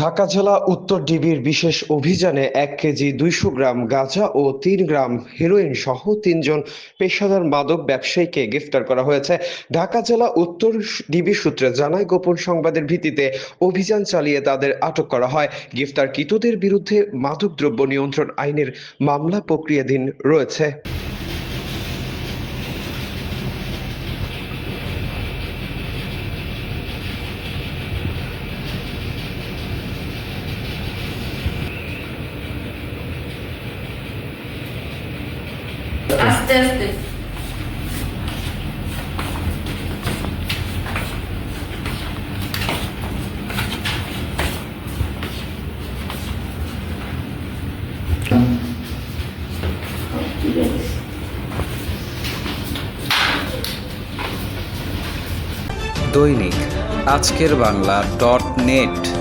ঢাকা জেলা উত্তর ডিবির বিশেষ অভিযানে এক কেজি দুইশো গ্রাম গাঁজা ও তিন গ্রাম হেরোইন সহ তিনজন পেশাদার মাদক ব্যবসায়ীকে গ্রেফতার করা হয়েছে। ঢাকা জেলা উত্তর ডিবি সূত্রে জানায়, গোপন সংবাদের ভিত্তিতে অভিযান চালিয়ে তাদের আটক করা হয়। গ্রেফতারকৃতদের বিরুদ্ধে মাদকদ্রব্য নিয়ন্ত্রণ আইনের মামলা প্রক্রিয়াধীন রয়েছে। আস্তে আস্তে দৈনিক আজকের বাংলা ডট নেট।